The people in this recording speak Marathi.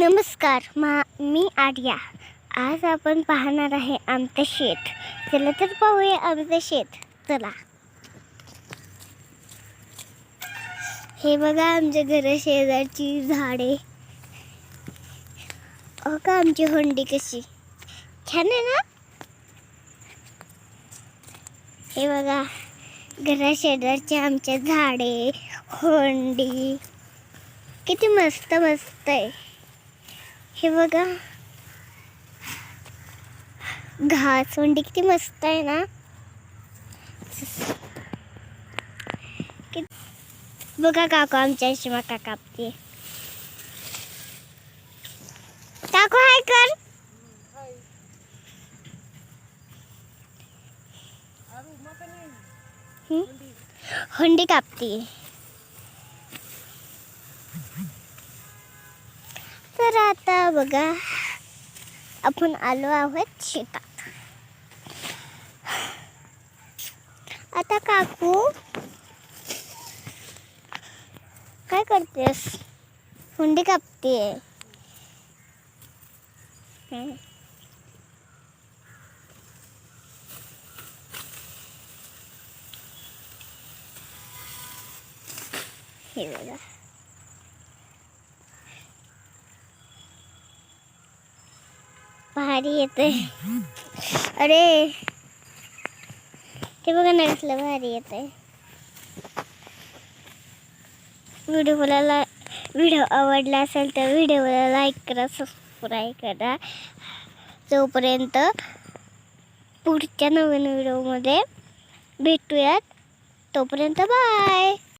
नमस्कार मा मी आर्या. आज आपण पाहणार आहे आमचं शेत. चला तर पाहूया आमचं शेत. चला. हे बघा आमच्या घरा शेजारची झाडे. अहो का आमची होंडी कशी. छान आहे ना? हे बघा घरा शेजारचे आमच्या झाडे होंडी. किती मस्त मस्त आहे. हे बघा. घासवंडी किती मस्त आहे ना. बघा काकू आमच्या अशी मका कापते काकू, हाय कर. हं? होंडी कापते तर बघा. आपण आलो आहोत शेतात. आता काकू काय करतेस? हुंडी कापते हे बघा. भारी येते अरे. ते बघा ना कसलं भारी येते व्हिडिओ ला व्हिडिओ आवडला असेल तर व्हिडिओला लाईक करा सबस्क्राईब करा. जोपर्यंत पुढच्या नवीन व्हिडिओमध्ये भेटूयात तोपर्यंत बाय.